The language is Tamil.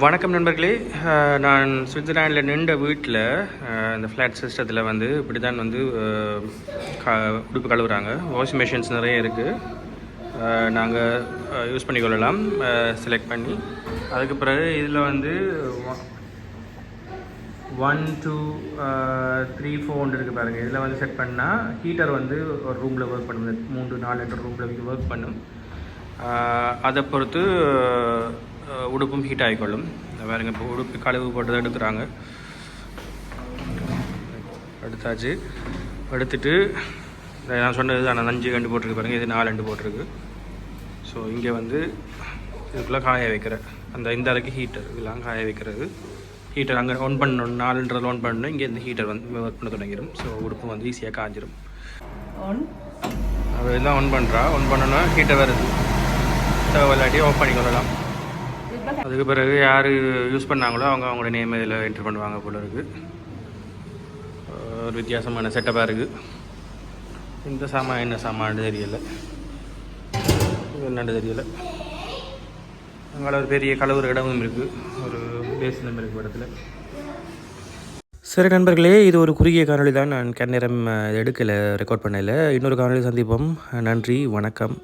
வணக்கம் நண்பர்களே. நான் சுவிட்சர்லாண்டில் நின்ற வீட்டில் இந்த ஃப்ளாட் சிஸ்டத்தில் வந்து இப்படி தான் வந்து க உடுப்பு கழுவுறாங்க. வாஷிங் மிஷின்ஸ் நிறைய இருக்குது நாங்கள் யூஸ் பண்ணிக்கொள்ளலாம். செலக்ட் பண்ணி. அதுக்கு பிறகு இதில் வந்து ஒன் டூ த்ரீ ஃபோர் இருக்குது பாருங்கள் இதில் வந்து செட் பண்ணால் ஹீட்டர் வந்து ஒரு ரூமில் ஒர்க் பண்ணும். மூன்று நாலு லிட்டர் ரூமில் ஒர்க் பண்ணும். அதை பொறுத்து உடுப்பும் ஹீட் ஆகிக்கொள்ளும். பாருங்க இப்போ உடுப்பு கழுவு போட்டு தான் எடுக்கிறாங்க எடுத்தாச்சு எடுத்துட்டு நான் சொன்னது தான் அஞ்சு கண்டு போட்டிருக்கு பாருங்க இது நாலு அண்டு போட்டிருக்கு. ஸோ இங்கே வந்து இதுக்குள்ளே காய வைக்கிற அந்த இந்த அளவுக்கு ஹீட்டர் இதெல்லாம் காய வைக்கிறது. ஹீட்டர் அங்கே ஆன் பண்ணணும் நாலுன்றது ஆன் பண்ணணும் இங்கே இந்த ஹீட்டர் வந்து ஒர்க் பண்ண தொடங்கிடும் ஸோ உடுப்பு வந்து ஈஸியாக காஞ்சிரும். ஒன் அவள் எல்லாம் ஆன் பண்ணுறா ஆன் பண்ணோன்னா ஹீட்டர் வருது. தேவையில்லாட்டி ஆஃப் பண்ணிக்கொள்ளலாம். அதுக்கு பிறகு யார் யூஸ் பண்ணாங்களோ அவங்க அவங்களோட நேம் இதில் என்ட்ரு பண்ணுவாங்க போல இருக்குது ஒரு வித்தியாசமான செட்டப்பாக இருக்குது இந்த சாமான் என்ன சாமான்னு தெரியல. என்னன்னு தெரியல. அங்கே ஒரு பெரிய கலவுற இடமும் இருக்குது ஒரு பேசினம் இருக்குது இடத்துல சரி நண்பர்களே இது ஒரு குறுகிய காணொளி தான். நான் கண்ணேரம் எடுக்கலை ரெக்கார்ட் பண்ணல. இன்னொரு காணொளி சந்திப்போம். நன்றி வணக்கம்.